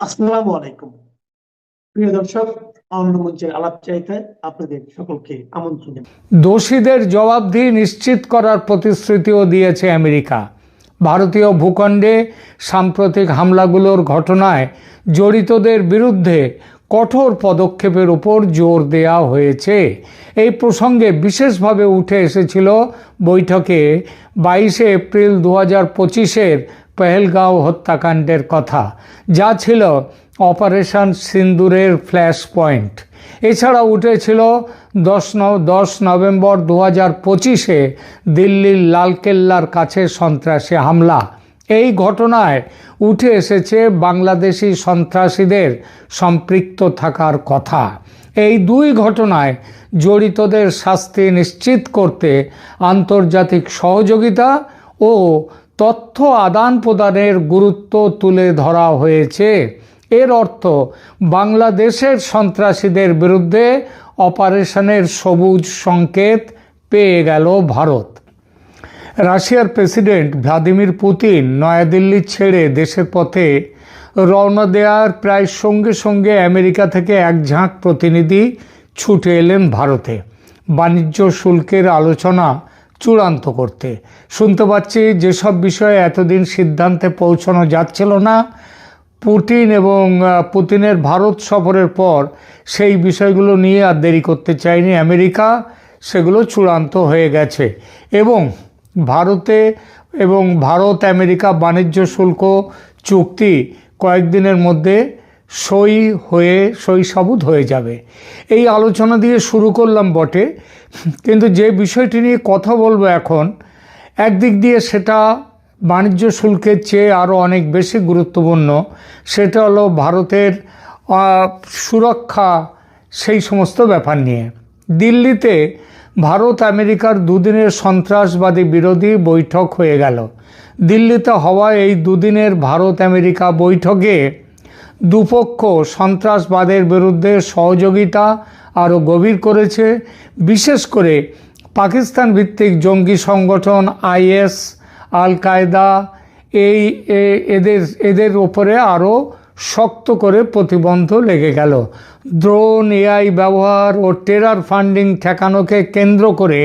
আসসালামু আলাইকুম। প্রিয় দর্শক দোষীদের জবাবদিহি নিশ্চিত করার প্রতিশ্রুতিও দিয়েছে আমেরিকা। ভারতীয় ভূখণ্ডে সাম্প্রতিক হামলাগুলোর ঘটনায় জড়িতদের বিরুদ্ধে কঠোর পদক্ষেপের উপর জোর দেওয়া হয়েছে। এই প্রসঙ্গে বিশেষভাবে উঠে এসেছিল বৈঠকে বাইশে এপ্রিল দু হাজার পঁচিশের পেহেলগাঁও হত্যাকাণ্ডের কথা, যা ছিল অপারেশন সিন্দুরের ফ্ল্যাশ পয়েন্ট। এছাড়া উঠেছিল দশ ন, দশ নভেম্বর দু হাজার পঁচিশে দিল্লির লালকেল্লার কাছে সন্ত্রাসী হামলা। এই ঘটনায় উঠে এসেছে বাংলাদেশি সন্ত্রাসীদের সম্পৃক্ত থাকার কথা। এই দুই ঘটনায় জড়িতদের শাস্তি নিশ্চিত করতে আন্তর্জাতিক সহযোগিতা ও তথ্য আদান প্রদানের গুরুত্ব তুলে ধরা হয়েছে। এর অর্থ, বাংলাদেশের সন্ত্রাসীদের বিরুদ্ধে অপারেশনের সবুজ সংকেত পেয়ে গেল ভারত। রাশিয়ার প্রেসিডেন্ট ভ্লাদিমির পুতিন নয়াদিল্লি ছেড়ে দেশের পথে রওনা দেওয়ার প্রায় সঙ্গে সঙ্গে আমেরিকা থেকে এক ঝাঁক প্রতিনিধি ছুটে এলেন ভারতে। বাণিজ্য শুল্কের আলোচনা চূড়ান্ত করতে। শুনতে পাচ্ছি যেসব বিষয়ে এতদিন সিদ্ধান্তে পৌঁছানো যাচ্ছিল না, পুতিন এবং পুতিনের ভারত সফরের পর সেই বিষয়গুলো নিয়ে আর দেরি করতে চায়নি আমেরিকা, সেগুলো চূড়ান্ত হয়ে গেছে। এবং ভারতে এবং ভারত আমেরিকা বাণিজ্য শুল্ক চুক্তি কয়েকদিনের মধ্যে সই হয়ে, সই সাবুত হয়ে যাবে। এই আলোচনা দিয়ে শুরু করলাম বটে। কিন্তু যে বিষয়টি নিয়ে কথা বলব এখন, একদিক দিয়ে সেটা বাণিজ্য শুল্কের চেয়ে আরও অনেক বেশি গুরুত্বপূর্ণ, সেটা হলো ভারতের সুরক্ষা সেই সমস্ত ব্যাপার নিয়ে। দিল্লিতে ভারত আমেরিকার দুদিনের সন্ত্রাসবাদী বিরোধী বৈঠক হয়ে গেল। দিল্লিতে হওয়া এই দুদিনের ভারত আমেরিকা বৈঠকে দুপক্ষ সন্ত্রাসবাদের বিরুদ্ধে সহযোগিতা আরও গভীর করেছে। বিশেষ করে পাকিস্তান ভিত্তিক জঙ্গি সংগঠন আইএস আল কায়দা এই এদের এদের ওপরে আরও শক্ত করে প্রতিবন্ধ লেগে গেল। ড্রোন, এআই ব্যবহার ও টেরার ফান্ডিং ঠেকানোকে কেন্দ্র করে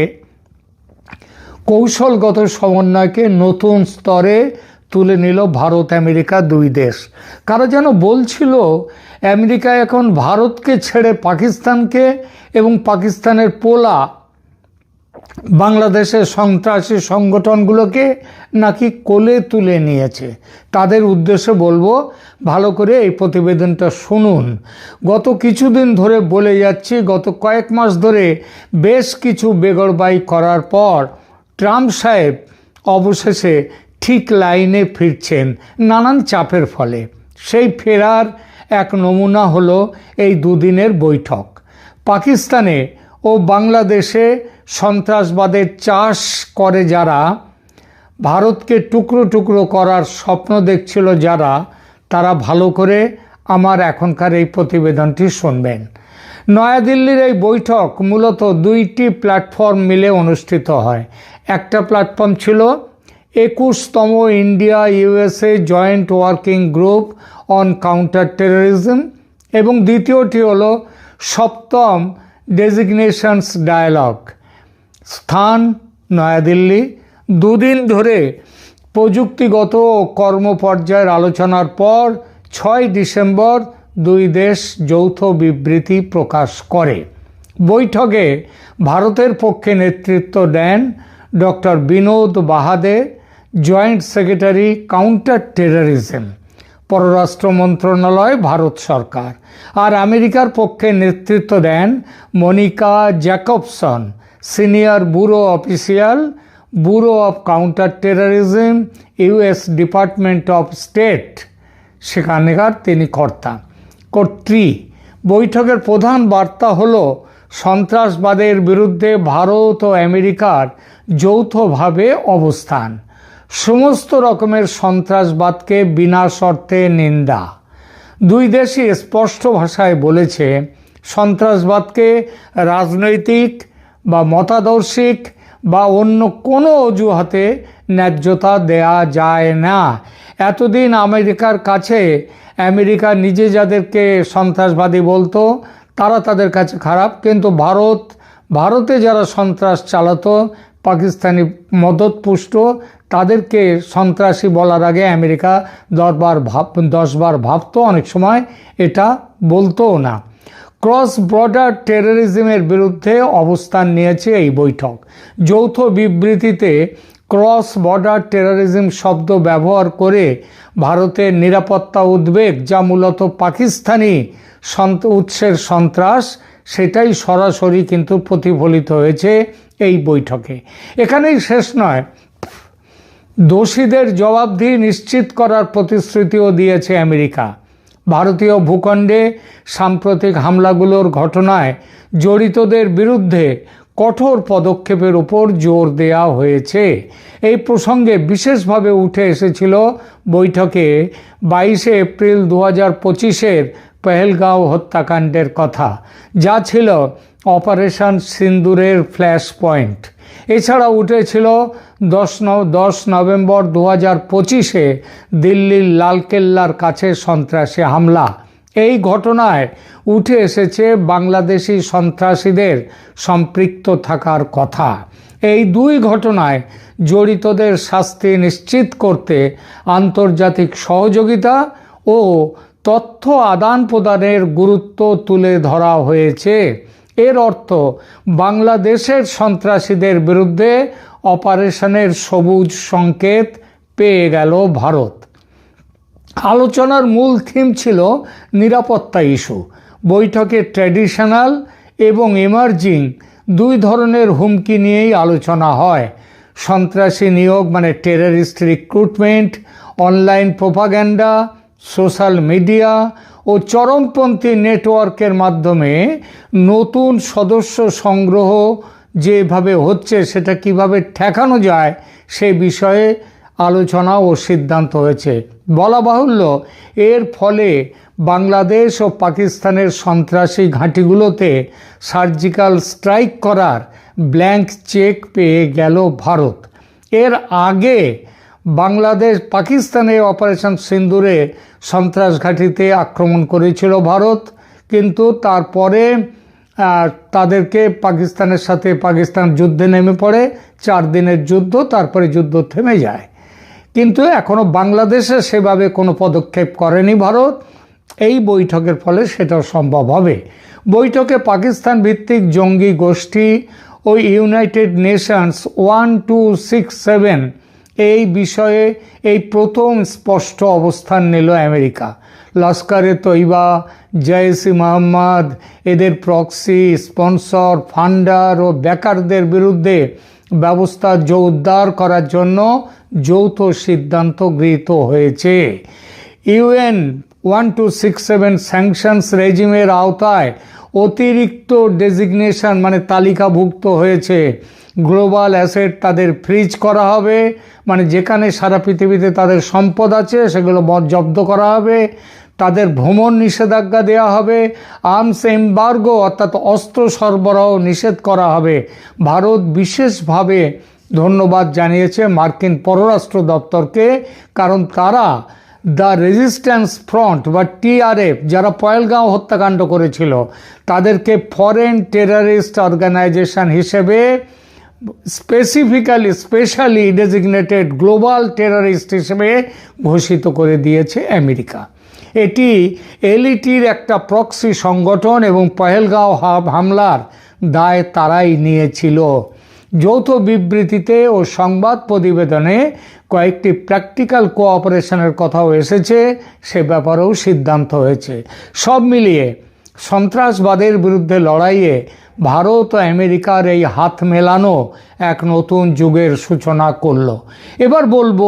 কৌশলগত সমন্বয়কে নতুন স্তরে তুলে নিল ভারত, আমেরিকা দুই দেশ। কারা যেন বলছিল আমেরিকা এখন ভারতকে ছেড়ে পাকিস্তানকে এবং পাকিস্তানের পোলা বাংলাদেশের সন্ত্রাসী সংগঠনগুলোকে নাকি কোলে তুলে নিয়েছে। তাদের উদ্দেশ্যে বলব, ভালো করে এই প্রতিবেদনটা শুনুন। গত কিছুদিন ধরে বলে যাচ্ছি, গত কয়েক মাস ধরে বেশ কিছু বেগরবাই করার পর ট্রাম্প সাহেব অবশেষে ঠিক লাইনে ফিরছেন নানান চাপের ফলে। সেই ফেরার এক নমুনা হল এই দুদিনের বৈঠক। পাকিস্তানে ও বাংলাদেশে সন্ত্রাসবাদের চাষ করে যারা, ভারতকে টুকরো টুকরো করার স্বপ্ন দেখছিল যারা, তারা ভালো করে আমার এখনকার এই প্রতিবেদনটি শুনবেন। নয়াদিল্লির এই বৈঠক মূলত দুইটি প্ল্যাটফর্ম মিলে অনুষ্ঠিত হয়। একটা প্ল্যাটফর্ম ছিল একুশতম India USA joint working group on counter terrorism এবং দ্বিতীয়টি হল সপ্তম ডেজিগনেশনস ডায়ালগ। স্থান নয়াদিল্লি। দুদিন ধরে প্রযুক্তিগত ও কর্মপর্যায়ের আলোচনার পর ছয় ডিসেম্বর দুই দেশ যৌথ বিবৃতি প্রকাশ করে। বৈঠকে ভারতের পক্ষে নেতৃত্ব দেন doctor Vinod Bahade joint secretary counter terrorism, পররাষ্ট্র মন্ত্রণালয়, ভারত সরকার। আর আমেরিকার পক্ষে নেতৃত্ব দেন Monica Jacobson, senior bureau official, bureau of counter terrorism, US department of state. সেখানকার তিনি কর্তা। কর্ত্রী। বৈঠকের প্রধান বার্তা হল, সন্ত্রাসবাদের বিরুদ্ধে ভারত ও আমেরিকার যৌথভাবে অবস্থান। সমস্ত রকমের সন্ত্রাসবাদকে বিনা শর্তে নিন্দা। দুই দেশই স্পষ্ট ভাষায় বলেছে, সন্ত্রাসবাদকে রাজনৈতিক বা মতাদর্শিক বা অন্য কোনো অজুহাতে ন্যায্যতা দেয়া যায় না। এতদিন আমেরিকার কাছে আমেরিকা নিজে যাদেরকে সন্ত্রাসবাদী বলতো, তারা তাদের কাছে খারাপ। কিন্তু ভারত, ভারতে যারা সন্ত্রাস চালাতো, পাকিস্তানি মদতপুষ্ট তাদেরকে সন্ত্রাসী বলার আগে আমেরিকা দশবার ভাব দশবার ভাবতো, অনেক সময় এটা বলতোও না। ক্রস বর্ডার টেরোরিজমের বিরুদ্ধে অবস্থান নিয়েছে এই বৈঠক। যৌথ বিবৃতিতে ক্রস বর্ডার টেরোরিজম শব্দ ব্যবহার করে ভারতের নিরাপত্তা উদ্বেগ, যা মূলত পাকিস্তানি উৎসের সন্ত্রাস, সেটাই সরাসরি কিন্তু প্রতিফলিত হয়েছে এই বৈঠকে। এখানেই শেষ নয়। দোষীদের জবাবদিহি নিশ্চিত করার প্রতিশ্রুতিও দিয়েছে আমেরিকা। ভারতীয় ভূখণ্ডে সাম্প্রতিক হামলাগুলোর ঘটনায় জড়িতদের বিরুদ্ধে কঠোর পদক্ষেপের উপর জোর দেওয়া হয়েছে। এই প্রসঙ্গে বিশেষভাবে উঠে এসেছিল বৈঠকে বাইশে এপ্রিল দু হাজার পঁচিশের পেহেলগাঁও হত্যাকাণ্ডের কথা, যা ছিল অপারেশন সিন্দুরের ফ্ল্যাশ পয়েন্ট। এছাড়া উঠেছিল দশ দশ নভেম্বর দু হাজার পঁচিশে দিল্লির লালকেল্লার কাছে সন্ত্রাসী হামলা। এই ঘটনায় উঠে এসেছে বাংলাদেশি সন্ত্রাসীদের সম্পৃক্ত থাকার কথা। এই দুই ঘটনায় জড়িতদের শাস্তি নিশ্চিত করতে আন্তর্জাতিক সহযোগিতা ও তথ্য আদান প্রদানের গুরুত্ব তুলে ধরা হয়েছে। এর অর্থ বাংলাদেশের সন্ত্রাসীদের বিরুদ্ধে অপারেশনের সবুজ সংকেত পেয়ে গেল ভারত। আলোচনার মূল থিম ছিল নিরাপত্তা ইস্যু। বৈঠকে ট্র্যাডিশনাল এবং এমার্জিং দুই ধরনের হুমকি নিয়েই আলোচনা হয়। সন্ত্রাসী নিয়োগ মানে terrorist recruitment, online propaganda social media ও চরমপন্থী নেটওয়ার্কের মাধ্যমে নতুন সদস্য সংগ্রহ যেভাবে হচ্ছে সেটা কীভাবে ঠেকানো যায় সে বিষয়ে আলোচনা ও সিদ্ধান্ত হয়েছে। বলা বাহুল্য, এর ফলে বাংলাদেশ ও পাকিস্তানের সন্ত্রাসী ঘাঁটিগুলোতে সার্জিক্যাল স্ট্রাইক করার ব্ল্যাঙ্ক চেক পেয়ে গেল ভারত। এর আগে বাংলাদেশ পাকিস্তানে অপারেশন সিন্দুরে সন্ত্রাস ঘাঁটিতে আক্রমণ করেছিল ভারত, কিন্তু তারপরে তাদেরকে পাকিস্তানের সাথে পাকিস্তান যুদ্ধে নেমে পড়ে। চার দিনের যুদ্ধ, তারপরে যুদ্ধ থেমে যায়। কিন্তু এখনও বাংলাদেশে সেভাবে কোনো পদক্ষেপ করেনি ভারত। এই বৈঠকের ফলে সেটা সম্ভব হবে। বৈঠকে পাকিস্তান ভিত্তিক জঙ্গি গোষ্ঠী ও United Nations one, two, six, seven এই বিষয়ে এই প্রথম স্পষ্ট অবস্থান নিল আমেরিকা। লস্করে তৈবা জয়সি মোহাম্মদ, এদের প্রক্সি, স্পন্সর, ফান্ডার ও ব্যাকারদের বিরুদ্ধে ব্যবস্থা জোরদার করার জন্য যৌথ সিদ্ধান্ত গৃহীত হয়েছে। UN one two six seven sanctions রেজিমের আওতায় অতিরিক্ত ডেজিগনেশন মানে তালিকাভুক্ত হয়েছে। গ্লোবাল অ্যাসেট তাদের ফ্রিজ করা হবে মানে যেখানে সারা পৃথিবীতে তাদের সম্পদ আছে, সেগুলো জব্দ করা হবে, তাদের ভ্রমণ নিষেধাজ্ঞা দেওয়া হবে, আর্মস এম্বার্গো অর্থাৎ অস্ত্র সরবরাহ নিষেধ করা হবে। ভারত বিশেষভাবে ধন্যবাদ জানিয়েছে মার্কিন পররাষ্ট্র দপ্তরকে, কারণ তারা দ্য রেজিস্ট্যান্স ফ্রন্ট বা টিআরএফ যারা পয়েলগাঁও হত্যাকাণ্ড করেছিল, তাদেরকে ফরেন টেরারিস্ট অর্গানাইজেশন হিসেবে specifically specially designated global terrorist হিসেবে ঘোষিত করে দিয়েছে আমেরিকা। এটি এলইটির একটা প্রক্সি সংগঠন এবং পহেলগাঁও হামলার দায় তারাই নিয়েছিল। যৌথ বিবৃতিতে ও সংবাদ প্রতিবেদনে কয়েকটি প্র্যাকটিক্যাল কোঅপারেশনের কথাও এসেছে, সে ব্যাপারেও সিদ্ধান্ত হয়েছে। সব মিলিয়ে সন্ত্রাসবাদের বিরুদ্ধে লড়াইয়ে ভারত ও আমেরিকার এই হাত মেলানো এক নতুন যুগের সূচনা করল। এবার বলব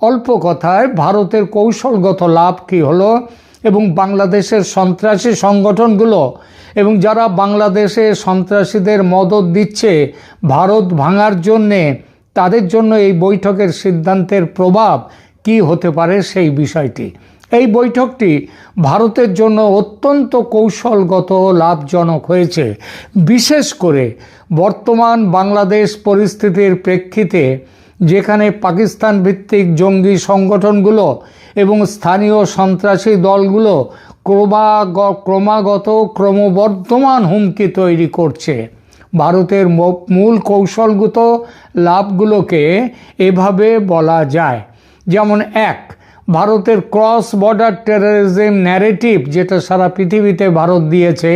অল্প কথায় ভারতের কৌশলগত লাভ কী হলো এবং বাংলাদেশের সন্ত্রাসী সংগঠনগুলো এবং যারা বাংলাদেশে সন্ত্রাসীদের মদত দিচ্ছে ভারত ভাঙার জন্যে, তাদের জন্য এই বৈঠকের সিদ্ধান্তের প্রভাব কি হতে পারে সেই বিষয়টি। এই বৈঠকটি ভারতের জন্য অত্যন্ত কৌশলগত লাভজনক হয়েছে। বিশেষ করে বর্তমান বাংলাদেশ পরিস্থিতির প্রেক্ষিতে, যেখানে পাকিস্তান ভিত্তিক জঙ্গি সংগঠনগুলো এবং স্থানীয় সন্ত্রাসী দলগুলো ক্রমাগ, ক্রমাগত ক্রমবর্ধমান হুমকি তৈরি করছে। ভারতের মূল কৌশলগত লাভগুলোকে এভাবে বলা যায়। যেমন এক ভারতের ক্রস বর্ডার টেরোরিজম ন্যারেটিভ যেটা সারা পৃথিবীতে ভারত দিয়েছে,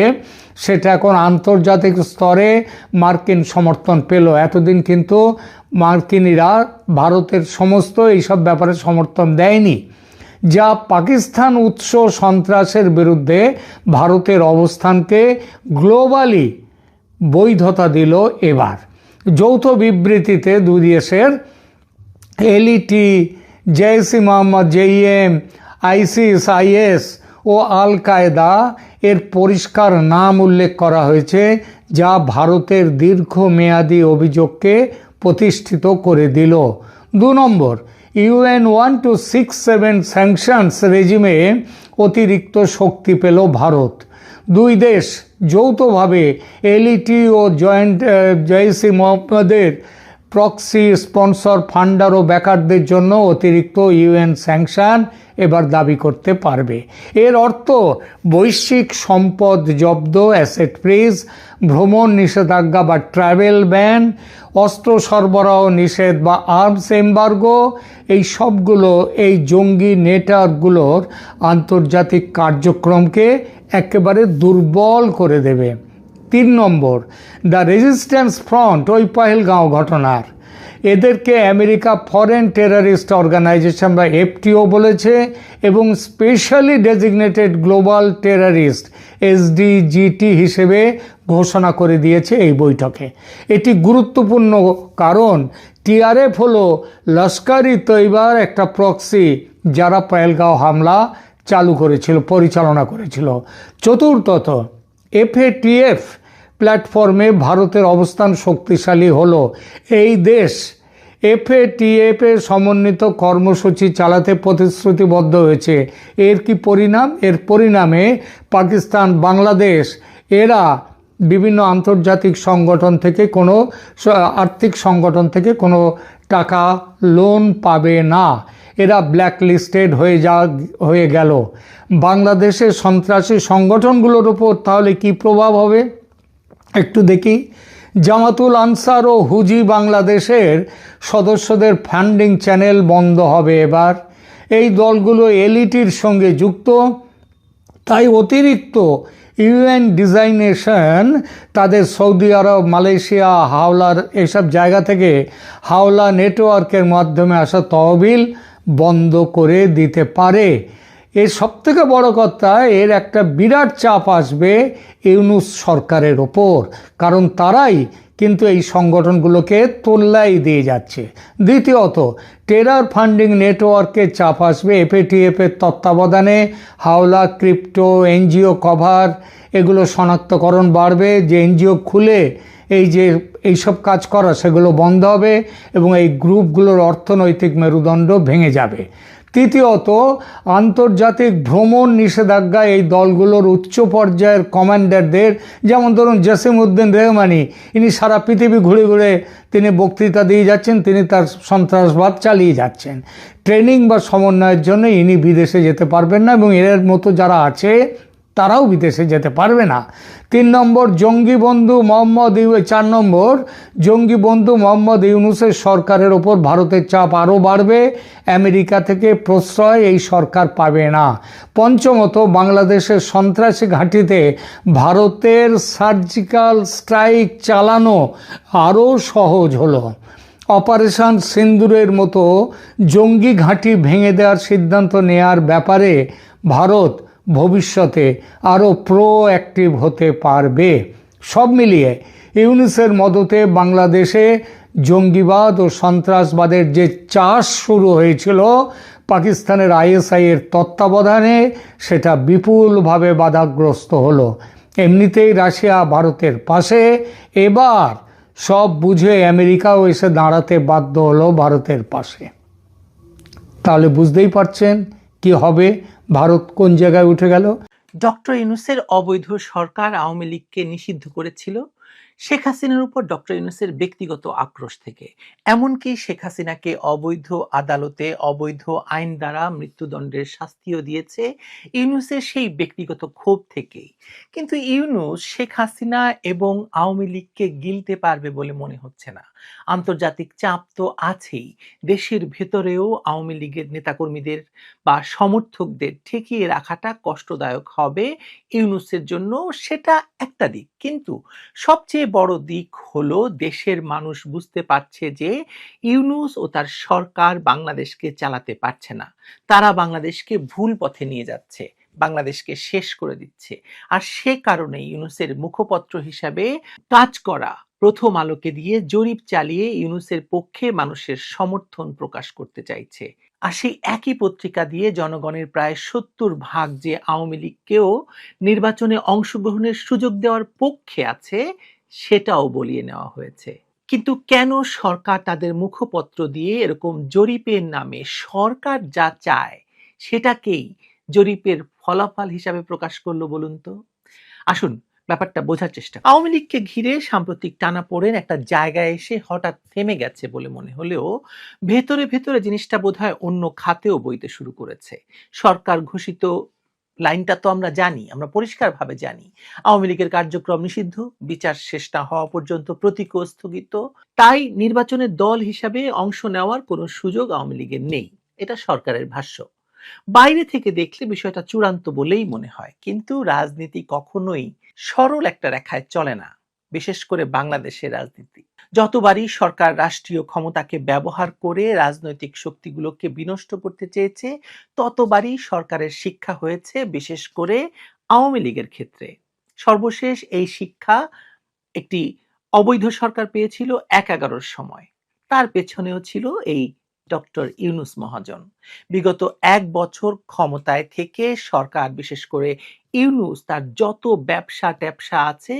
সেটা এখন আন্তর্জাতিক স্তরে মার্কিন সমর্থন পেল। এতদিন কিন্তু মার্কিনিরা ভারতের সমস্ত এইসব ব্যাপারে সমর্থন দেয়নি, যা পাকিস্তান উৎস সন্ত্রাসের বিরুদ্ধে ভারতের অবস্থানকে গ্লোবালি বৈধতা দিল এবার। যৌথ বিবৃতিতে দুই দেশের LeT Jaish Mohammad, JeM, ISIS, IS O al Qaeda এর পরিষ্কার নাম উল্লেখ করা হয়েছে, যা ভারতের দীর্ঘমেয়াদী অভিযোগকে প্রতিষ্ঠিত করে দিল। দু নম্বর, UN one two six seven sanctions রেজিমে অতিরিক্ত শক্তি পেল ভারত। দুই দেশ যৌথভাবে এলইটি ও জয়েন্ট জয়সি মোহাম্মদের প্রক্সি স্পন্সর ফান্ডার ও ব্যাকারদের জন্য অতিরিক্ত ইউএন স্যাংশন এবার দাবি করতে পারবে। এর অর্থ বৈশ্বিক সম্পদ জব্দ অ্যাসেট ফ্রিজ ভ্রমণ নিষেধাজ্ঞা বা ট্রাভেল ব্যান অস্ত্র সরবরাহ নিষেধ বা আর্মস এম্বার্গো এই সবগুলো এই জঙ্গি নেটওয়ার্কগুলোর আন্তর্জাতিক কার্যক্রমকে একেবারে দুর্বল করে দেবে। তিন নম্বর, দ্য রেজিস্ট্যান্স ফ্রন্ট ওই পহেলগাঁও ঘটনার। এদেরকে আমেরিকা ফরেন টেরারিস্ট অর্গানাইজেশন বা এফটিও বলেছে এবং specially designated global terrorist SDGT হিসেবে ঘোষণা করে দিয়েছে এই বৈঠকে। এটি গুরুত্বপূর্ণ কারণ টিআরএফ হলো লস্করি তৈবার একটা প্রক্সি যারা পহেলগাঁও হামলা চালু করেছিল, পরিচালনা করেছিল। চতুর্থত এফএটিএফ প্ল্যাটফর্মে ভারতের অবস্থান শক্তিশালী হলো। এই দেশ এফএটিএফ এর সমন্বিত কর্মসূচি চালাতে প্রতিশ্রুতিবদ্ধ হয়েছে। এর কি পরিণাম? এর পরিণামে পাকিস্তান, বাংলাদেশ, এরা বিভিন্ন আন্তর্জাতিক সংগঠন থেকে কোনো আর্থিক সংগঠন থেকে কোনো টাকা লোন পাবে না। এরা ব্ল্যাক লিস্টেড হয়ে যা, হয়ে গেল। বাংলাদেশের সন্ত্রাসী সংগঠনগুলোর উপর তাহলে কি প্রভাব হবে? একটু দেখি। জামাতুল আনসার ও হুজি বাংলাদেশের সদস্যদের ফান্ডিং চ্যানেল বন্ধ হবে এবার। এই দলগুলো এলইটির সঙ্গে যুক্ত। তাই অতিরিক্ত ইউএন ডিজাইনেশন, তাদের সৌদি আরব, মালয়েশিয়া, হাওলার এইসব জায়গা থেকে হাওলা নেটওয়ার্কের মাধ্যমে আসা তহবিল বন্ধ করে দিতে পারে। এর সবথেকে বড় কথা, এর একটা বিরাট চাপ আসবে ইউনুস সরকারের ওপর। কারণ তারাই কিন্তু এই সংগঠনগুলোকে তোল্লাই দিয়ে যাচ্ছে। দ্বিতীয়ত, টেরার ফান্ডিং নেটওয়ার্কে চাপ আসবে এফএটিএফ এর তত্ত্বাবধানে। হাওলা, ক্রিপ্টো, এনজিও কভার, এগুলো শনাক্তকরণ বাড়বে। যে এনজিও খুলে এই যে এইসব কাজ করা, সেগুলো বন্ধ হবে এবং এই গ্রুপগুলোর অর্থনৈতিক মেরুদণ্ড ভেঙে যাবে। তৃতীয়ত, আন্তর্জাতিক ভ্রমণ নিষেধাজ্ঞা এই দলগুলোর উচ্চ পর্যায়ের কমান্ডারদের, যেমন ধরুন জসিম উদ্দিন রেহমানি, ইনি সারা পৃথিবী ঘুরে ঘুরে তিনি বক্তৃতা দিয়ে যাচ্ছেন, তিনি তার সন্ত্রাসবাদ চালিয়ে যাচ্ছেন। ট্রেনিং বা সমন্বয়ের জন্য ইনি বিদেশে যেতে পারবেন না এবং এর মতো যারা আছে তারাও বিদেশে যেতে পারবে না। তিন নম্বর, জঙ্গি বন্ধু মোহাম্মদ ইউ চার নম্বর, জঙ্গি বন্ধু মোহাম্মদ ইউনুসের সরকারের ওপর ভারতের চাপ আরও বাড়বে, আমেরিকা থেকে প্রশ্রয় এই সরকার পাবে না। পঞ্চমত, বাংলাদেশের সন্ত্রাসী ঘাঁটিতে ভারতের সার্জিক্যাল স্ট্রাইক চালানো আরও সহজ হলো। অপারেশন সিন্দুরের মতো জঙ্গি ঘাঁটি ভেঙে দেওয়ার সিদ্ধান্ত নেয়ার ব্যাপারে ভারত ভবিষ্যতে আরও প্রো অ্যাক্টিভ হতে পারবে। সব মিলিয়ে ইউনিসের মদতে বাংলাদেশে জঙ্গিবাদ ও সন্ত্রাসবাদের যে চাষ শুরু হয়েছিল, পাকিস্তানের আইএসআই এর তত্ত্বাবধানে সেটা বিপুলভাবে বাধাগ্রস্ত হলো। এমনিতেই রাশিয়া ভারতের পাশে। এবার সব বুঝে আমেরিকাও এসে দাঁড়াতে বাধ্য হলো ভারতের পাশে। তাহলে বুঝতেই পারছেন কি হবে? ভারত কোন জায়গায় উঠে গেল? ডক্টর ইউনুসের অবৈধ সরকার আওয়ামী লীগকে নিষিদ্ধ করেছিল শেখ হাসিনার উপর ডক্টর ইউনুসের ব্যক্তিগত আক্রোশ থেকে। এমনকি শেখ হাসিনাকে অবৈধ আদালতে অবৈধ আইন দ্বারা মৃত্যুদণ্ডের শাস্তিও দিয়েছে ইউনুসের সেই ব্যক্তিগত ক্ষোভ থেকেই। কিন্তু ইউনুস শেখ হাসিনা এবং আওয়ামী লীগকে গিলতে পারবে বলে মনে হচ্ছে না। আন্তর্জাতিক চাপ তো আছেই। দেশের ভেতরেও আওয়ামী লীগের নেতাকর্মীদের বা সমর্থকদের ঠেকিয়ে রাখাটা কষ্টদায়ক হবে ইউনুসের জন্য, সেটা একটা দিক। কিন্তু সবচেয়ে বড় দিক হলো দেশের মানুষ বুঝতে পারছে যে ইউনুস ও তার সরকার বাংলাদেশকে চালাতে পারছে না। তারা বাংলাদেশকে ভুল পথে নিয়ে যাচ্ছে। বাংলাদেশকে শেষ করে দিচ্ছে। আর সে কারণে ইউনুসের মুখপত্র হিসাবে কাজ করা প্রথম আলোকে দিয়ে জরিপ চালিয়ে ইউনুসের পক্ষে মানুষের সমর্থন প্রকাশ করতে চাইছে। আর সেই একই পত্রিকা দিয়ে জনগণের প্রায় সত্তর ভাগ যে আওয়ামী লীগকেও নির্বাচনে অংশগ্রহণের সুযোগ দেওয়ার পক্ষে আছে, সেটাও বলিয়ে নেওয়া হয়েছে। কিন্তু কেন সরকার তাদের মুখপত্র দিয়ে এরকম জরিপের নামে সরকার যা চায়, সেটাকেই জরিপের ফলাফল হিসাবে প্রকাশ করল বলুন তো? আসুন, ব্যাপারটা বোঝার চেষ্টা আওয়ামী লীগকে ঘিরে সাম্প্রতিক টানা পড়েন একটা জায়গায় এসে হঠাৎ থেমে গেছে বলে মনে হলেও ভেতরে ভেতরে জিনিসটা বোধহয় অন্য খাতেও বইতে শুরু করেছে। সরকার ঘোষিত লাইনটা তো আমরা জানি, আমরা পরিষ্কারভাবে জানি। আওয়ামী লীগের কার্যক্রম নিষিদ্ধ, বিচার শেষ না হওয়া পর্যন্ত প্রতীক স্থগিত। তাই নির্বাচনের দল হিসাবে অংশ নেওয়ার কোনো সুযোগ আওয়ামী লীগের নেই। এটা সরকারের ভাষ্য। বাইরে থেকে দেখলে বিষয়টা চূড়ান্ত বলেই মনে হয়। কিন্তু রাজনীতি কখনোই সরল একটা রেখায় চলে না, বিশেষ করে বাংলাদেশের রাজনীতি। যতবারই সরকার রাষ্ট্রীয় ক্ষমতাকে ব্যবহার করে রাজনৈতিক শক্তিগুলোকে বিনষ্ট করতে চেয়েছে, ততবারই সরকারের শিক্ষা হয়েছে বিশেষ করে আওয়ামী লীগের ক্ষেত্রে। সর্বশেষ এই শিক্ষা একটি অবৈধ সরকার পেয়েছিল এক এগারোর সময়। তার পেছনেও ছিল এই ডক্টর ইউনুস মহাজন। বিগত এক বছর ক্ষমতায় থেকে সরকার, বিশেষ করে ইউনুস, তার যত ব্যবসা ট্যাবসা আছে,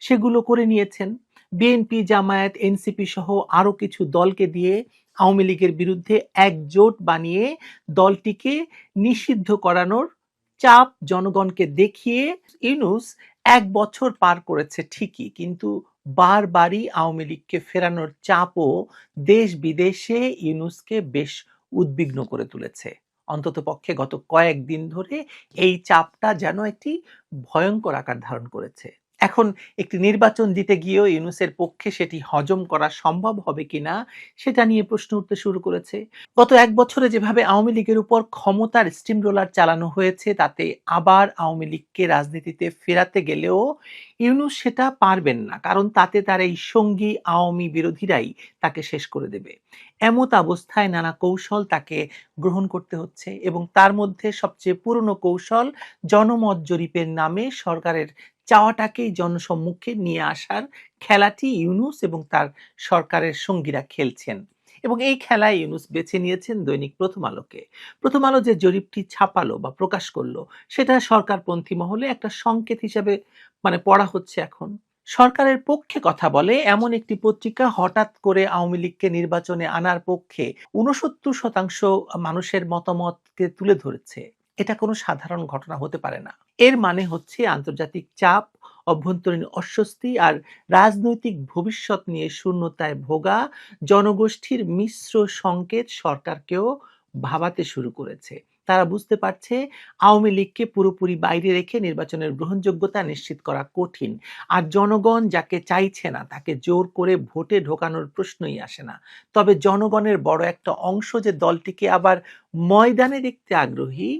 সেগুলো করে নিয়েছেন। বিএনপি, জামায়াত, এনসিপি সহ আরও কিছু দলকে দিয়ে আওয়ামী লীগের বিরুদ্ধে একজোট বানিয়ে দলটিকে নিষিদ্ধ করানোর চাপ জনগণকে দেখিয়ে ইউনুস এক বছর পার করেছে ঠিকই, কিন্তু বারবারই আওয়ামী লীগকে ফেরানোর চাপও দেশ বিদেশে ইউনুসকে বেশ উদ্বিগ্ন করে তুলেছে। অন্তত পক্ষে গত কয়েকদিন ধরে এই চাপটা যেন একটি ভয়ঙ্কর আকার ধারণ করেছে। এখন একটি নির্বাচন দিতে গিয়েও ইউনুসের পক্ষে সেটি হজম করা সম্ভব হবে কিনা সেটা নিয়ে প্রশ্ন উঠতে শুরু করেছে। গত এক বছরে যেভাবে আওয়ামী লীগের উপর ক্ষমতার স্টিম রোলার চালানো হয়েছে, তাতে আবার আওয়ামী লীগকে রাজনীতিতে ফেরাতে গেলেও ইউনুস সেটা পারবেন না, কারণ তাতে তার এই সঙ্গী আওয়ামী বিরোধীরাই তাকে শেষ করে দেবে। এমত অবস্থায় নানা কৌশল তাকে গ্রহণ করতে হচ্ছে এবং তার মধ্যে সবচেয়ে পুরনো কৌশল জনমত জরিপের নামে সরকারের চাওয়াটাকেই জনসম্মুখে নিয়ে আসার খেলাটি ইউনুস এবং তার সরকারের সঙ্গীরা খেলছেন। এবং এই খেলায় ইউনুস বেছে নিয়েছেন দৈনিক প্রথম আলোকে। প্রথম আলো যে জরিপটি ছাপালো বা প্রকাশ করল, সেটা সরকারপন্থী মহলে একটা সংকেত হিসাবে মানে পড়া হচ্ছে এখন। সরকারের পক্ষে কথা বলে, এমন একটি পত্রিকা হঠাৎ করে আওয়ামী লীগকে নির্বাচনে আনার পক্ষে উনসত্তর শতাংশ মানুষের মতামতকে তুলে ধরেছে। এটা কোনো সাধারণ ঘটনা হতে পারে না। এর মানে হচ্ছে আন্তর্জাতিক চাপ, অভ্যন্তরীণ অস্বস্তি আর রাজনৈতিক ভবিষ্যৎ নিয়ে শূন্যতায় ভোগা জনগোষ্ঠীর মিশ্র সংকেত সরকারকেও ভাবাতে শুরু করেছে। তারা বুঝতে পারছে আওয়ামী লীগকে পুরোপুরি বাইরে রেখে নির্বাচনের গ্রহণযোগ্যতা নিশ্চিত করা কঠিন আর জনগণ যাকে চাইছে না তাকে জোর করে ভোটে ঢোকানোর প্রশ্নই আসে না। তবে জনগণের বড় একটা অংশ যে দলটিকে আবার ময়দানে দেখতে আগ্রহী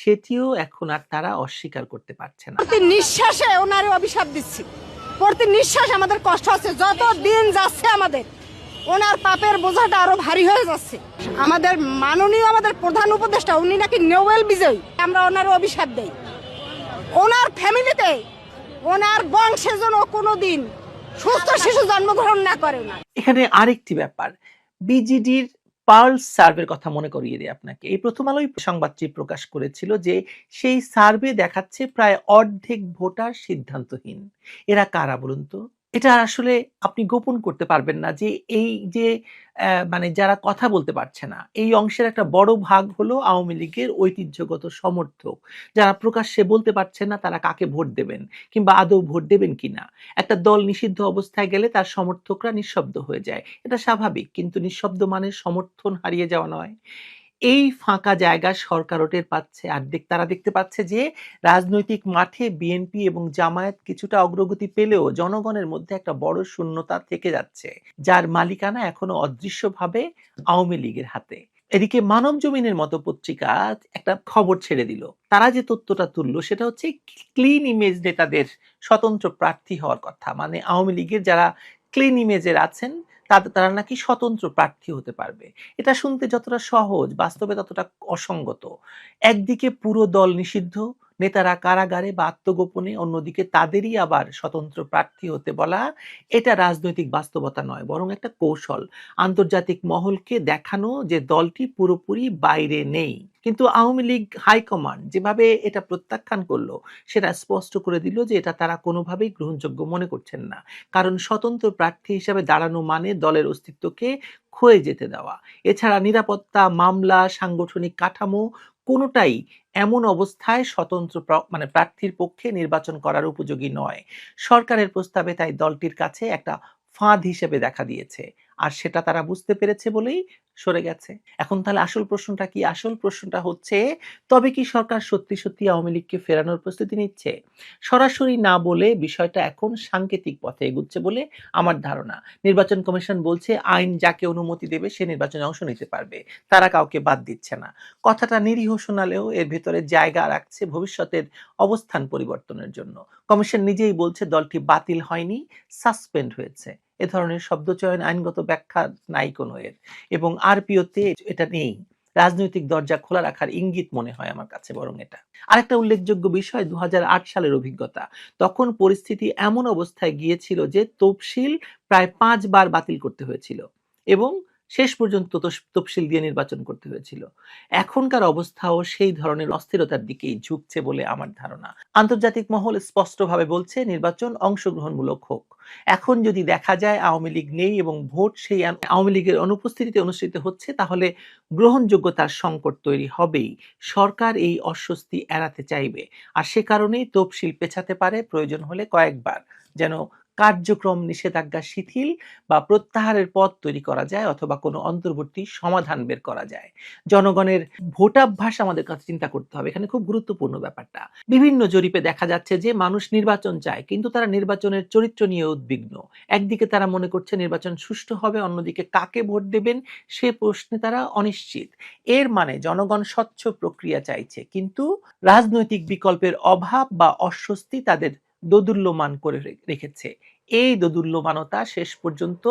সেটিও এখন আর তারা অস্বীকার করতে পারছে না। প্রতি নিঃশ্বাসে ওনারে অভিশাপ দিচ্ছি। প্রতি নিঃশ্বাস আমাদের কষ্ট হচ্ছে যত দিন যাচ্ছে আমাদের ওনার পাপের বোঝাটা আরও ভারী হয়ে যাচ্ছে। আমাদের মাননীয় আমাদের প্রধান উপদেষ্টা উনি নাকি নোবেল বিজয়ী। আমরা ওনার অভিশাপ দেই। ওনার ফ্যামিলিতে ওনার বংশে যেন কোনো দিন সুস্থ শিশু জন্মগ্রহণ না করে না এখানে আরেকটি ব্যাপার বিজিডির পার্ল সার্ভের কথা মনে করিয়ে দিই আপনাকে। এই প্রথম আলোই সংবাদটি প্রকাশ করেছিল যে, সেই সার্ভে দেখাচ্ছে প্রায় অর্ধেক ভোটার সিদ্ধান্তহীন। এরা কারা বলুন তো? এটা আসলে আপনি গোপন করতে পারবেন না যে এই যে মানে যারা কথা বলতে পারছে না, এই অংশের একটা বড় ভাগ হলো আওয়ামী লীগের ঐতিহ্যগত সমর্থক। যারা প্রকাশ্যে বলতে পারছে না তারা কাকে ভোট দেবেন কিংবা আদৌ ভোট দেবেন কিনা? একটা দল নিষিদ্ধ অবস্থায় গেলে তার সমর্থকরা নিঃশব্দ হয়ে যায়। এটা স্বাভাবিক, কিন্তু নিঃশব্দ মানে সমর্থন হারিয়ে যাওয়া নয়। এই ফাঁকা জায়গা সরকারও টের পাচ্ছে। আর দেখ- তারা দেখতে পাচ্ছে যে রাজনৈতিক মাঠে বিএনপি এবং জামায়াত কিছুটা অগ্রগতি পেলেও জনগণের মধ্যে একটা বড় শূন্যতা থেকে যাচ্ছে, যার মালিকানা এখনও অদৃশ্যভাবে আওয়ামী লীগের হাতে। এদিকে মানব জমিনের মতো পত্রিকা একটা খবর ছেড়ে দিল। তারা যে তথ্যটা তুললো সেটা হচ্ছে ক্লিন ইমেজ নেতাদের স্বতন্ত্র প্রার্থী হওয়ার কথা। মানে আওয়ামী লীগের যারা ক্লিন ইমেজের আছেন তারা নাকি স্বতন্ত্র প্রার্থী হতে পারবে। এটা শুনতে যতটা সহজ, বাস্তবে ততটা অসঙ্গত। একদিকে পুরো দল নিষিদ্ধ নেতারা কারাগারে বা আত্মগোপনে অন্যদিকে তাদেরই আবার স্বতন্ত্র প্রার্থী হতে বলা এটা রাজনৈতিক বাস্তবতা নয়, বরং একটা কৌশল। আন্তর্জাতিক মহলকে দেখানো যে দলটি পুরোপুরি বাইরে নেই। কিন্তু আওয়ামী লীগ হাইকমান্ড যেভাবে এটা প্রত্যাখ্যান করল, সেটা স্পষ্ট করে দিল যে এটা তারা কোনোভাবেই গ্রহণযোগ্য মনে করছেন না। কারণ স্বতন্ত্র প্রার্থী হিসাবে দাঁড়ানো মানে দলের অস্তিত্বকে ক্ষয়ে যেতে দেওয়া। এছাড়া নিরাপত্তা, মামলা, সাংগঠনিক কাঠামো কোনোটাই এমন অবস্থায় স্বতন্ত্র মানে প্রার্থীর পক্ষে নির্বাচন করার উপযোগী নয়। সরকারের প্রস্তাবে তাই দলটির কাছে একটা ফাঁদ হিসেবে দেখা দিয়েছে। আর সেটা তারা বুঝতে পেরেছে বলেই সরে গেছে। এখন তাহলে আসল প্রশ্নটা কি? আসল প্রশ্নটা হচ্ছে, তবে কি সরকার সত্যি সত্যি আওয়ামী লীগকে ফেরানোর প্রস্তুতি নিচ্ছে? সরাসরি না বলে বিষয়টা এখন সাংকেতিক পথে এগুচ্ছে বলে আমার ধারণা। নির্বাচন কমিশন বলছে, আইন যাকে অনুমতি দেবে সে নির্বাচনে অংশ নিতে পারবে। তারা কাউকে বাদ দিচ্ছে না। কথাটা নিরীহ শোনালেও এর ভেতরে জায়গা রাখছে ভবিষ্যতের অবস্থান পরিবর্তনের জন্য। কমিশন নিজেই বলছে, দলটি বাতিল হয়নি, সাসপেন্ড হয়েছে। এ ধরনের শব্দচয়ন আইনগত ব্যাখ্যা নাই কোনো এর। এবং আরপিওতে এটা নেই। রাজনৈতিক দরজা খোলা রাখার ইঙ্গিত মনে হয় আমার কাছে বরং এটা। আরেকটা উল্লেখযোগ্য বিষয় দু হাজার আট সালের অভিজ্ঞতা। তখন পরিস্থিতি এমন অবস্থায় গিয়েছিল যে, তফসিল প্রায় পাঁচবার বাতিল করতে হয়েছিল। এবং শেষ পর্যন্ত তফসিল দিয়ে নির্বাচন করতে হয়েছিল। এখনকার অবস্থাও সেই ধরনের অস্থিরতার দিকেই ঝুঁকছে বলে আমার ধারণা। আন্তর্জাতিক মহল স্পষ্টভাবে বলছে, নির্বাচন অংশগ্রহণমূলক হোক। এখন যদি দেখা যায় আওয়ামী লীগ নেই এবং ভোট সেই আওয়ামী লীগের অনুপস্থিতিতে অনুষ্ঠিত হচ্ছে, তাহলে গ্রহণযোগ্যতার সংকট তৈরি হবেই। সরকার এই অস্বস্তি এড়াতে চাইবে। আর সে কারণেই তফসিল পেছাতে পারে প্রয়োজন হলে কয়েকবার। যেন কার্যক্রম নিষেধাজ্ঞা শিথিল বা প্রত্যাহারের পথ তৈরি করা যায় অথবা কোনো অন্তর্বর্তী সমাধান বের করা যায়। জনগণের ভোটাভ্যাস আমাদের কাছে চিন্তা করতে হবে। এখানে খুব গুরুত্বপূর্ণ ব্যাপারটা। বিভিন্ন জরিপে দেখা যাচ্ছে যে মানুষ নির্বাচন চায় কিন্তু তারা নির্বাচনের চরিত্র নিয়ে উদ্বিগ্ন। একদিকে তারা মনে করছে নির্বাচন সুষ্ঠু হবে, অন্যদিকে কাকে ভোট দেবেন সে প্রশ্নে তারা অনিশ্চিত। এর মানে জনগণ স্বচ্ছ প্রক্রিয়া চাইছে কিন্তু রাজনৈতিক বিকল্পের অভাব বা অস্বস্তি তাদের দোদুল্যমান করে রেখেছে। এই দোদুল্যমানতা শেষ পর্যন্ত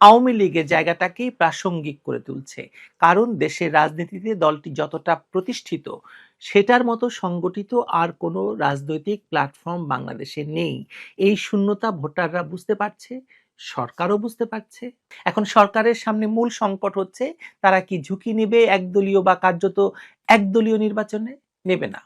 আওয়ামী লীগের জায়গাটাকেই প্রাসঙ্গিক করে তুলছে। কারণ দেশের রাজনীতিতে দলটি যতটা প্রতিষ্ঠিত, সেটার মতো সংগঠিত আর কোনো রাজনৈতিক প্ল্যাটফর্ম বাংলাদেশে নেই। এই শূন্যতা ভোটাররা বুঝতে পারছে, সরকারও বুঝতে পারছে। এখন সরকারের সামনে মূল সংকট হচ্ছে, তারা কি ঝুঁকি নেবে একদলীয় বা কার্যত একদলীয় নির্বাচনে? নেবে না।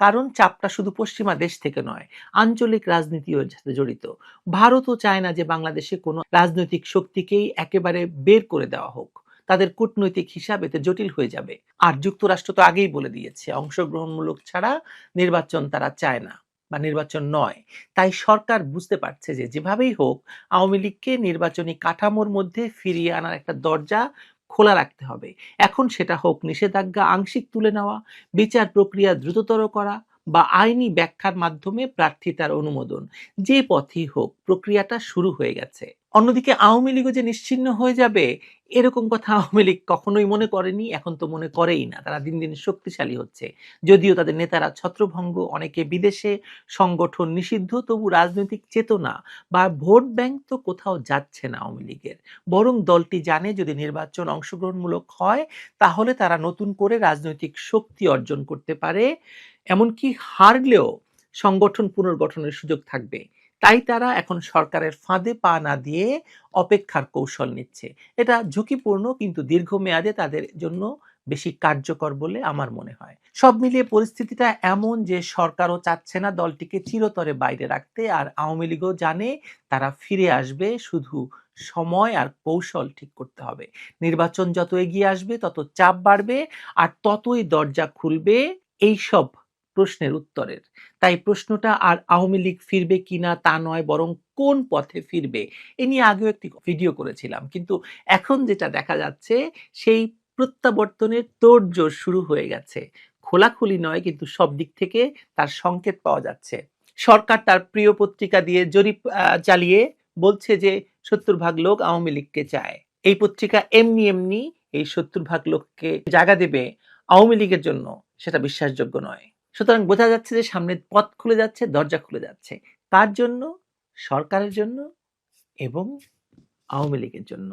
কারণ চাপটা শুধু পশ্চিমা দেশ থেকে নয়, আঞ্চলিক রাজনীতিও সাথে জড়িত। ভারতও চায় না যে বাংলাদেশে কোনো রাজনৈতিক শক্তিকেই একেবারে বের করে দেওয়া হোক, তাদের কূটনৈতিক হিসাব এতে জটিল হয়ে যাবে। আর যুক্তরাষ্ট্র তো আগেই বলে দিয়েছে, অংশগ্রহণমূলক ছাড়া নির্বাচন তারা চায় না বা নির্বাচন নয়। তাই সরকার বুঝতে পারছে যে যেভাবেই হোক, আওয়ামী লীগকে নির্বাচনী কাঠামোর মধ্যে ফিরিয়ে আনার একটা দরজা খোলা রাখতে হবে। এখন সেটা হোক নিষেধাজ্ঞা, আংশিক তুলে নেওয়া, বিচার প্রক্রিয়া দ্রুততর করা বা আইনি ব্যাখ্যার মাধ্যমে প্রার্থিতার অনুমোদন, যে পথেই হোক প্রক্রিয়াটা শুরু হয়ে গেছে। অন্যদিকে আওয়ামী লীগও যে নিশ্চিহ্ন হয়ে যাবে, এরকম কথা আওয়ামী লীগ কখনোই মনে করেনি, এখন তো মনে করেই না। তারা দিন দিন শক্তিশালী হচ্ছে। যদিও তাদের নেতারা ছত্রভঙ্গ, অনেকে বিদেশে, সংগঠন নিষিদ্ধ, তবু রাজনৈতিক চেতনা বা ভোট ব্যাংক তো কোথাও যাচ্ছে না আওয়ামী লীগের। বরং দলটি জানে যদি নির্বাচন অংশগ্রহণমূলক হয়, তাহলে তারা নতুন করে রাজনৈতিক শক্তি অর্জন করতে পারে। এমনকি হারলেও সংগঠন পুনর্গঠনের সুযোগ থাকবে। তাই তারা এখন সরকারের ফাঁদে পা না দিয়ে অপেক্ষার কৌশল নিচ্ছে। এটা ঝুঁকিপূর্ণ কিন্তু দীর্ঘমেয়াদে তাদের জন্য বেশি কার্যকর বলে আমার মনে হয়। সব মিলিয়ে পরিস্থিতিটা এমন যে সরকারও চাচ্ছে না দলটিকে চিরতরে বাইরে রাখতে আর আওয়ামী লীগও জানে তারা ফিরে আসবে, শুধু সময় আর কৌশল ঠিক করতে হবে। নির্বাচন যত এগিয়ে আসবে, তত চাপ বাড়বে আর ততই দরজা খুলবে। এইসব প্রশ্নের উত্তরের। তাই প্রশ্নটা আর আওয়ামী লীগ ফিরবে কিনা তা নয়, বরং কোন পথে ফিরবে, এ নিয়ে আগেও একটি ভিডিও করেছিলাম। কিন্তু এখন যেটা দেখা যাচ্ছে, সেই প্রত্যাবর্তনের তোড়জোড় শুরু হয়ে গেছে। খোলাখুলি নয়, কিন্তু সব দিক থেকে তার সংকেত পাওয়া যাচ্ছে। সরকার তার প্রিয় পত্রিকা দিয়ে জরিপ চালিয়ে বলছে যে সত্তর ভাগ লোক আওয়ামী লীগকে চায়। এই পত্রিকা এমনি এমনি এই সত্তর ভাগ লোককে জায়গা দেবে আওয়ামী লীগের জন্য, সেটা বিশ্বাসযোগ্য নয়। সুতরাং বোঝা যাচ্ছে যে সামনে পথ খুলে যাচ্ছে, দরজা খুলে যাচ্ছে। তার জন্য? সরকারের জন্য এবং আওয়ামী লীগের জন্য।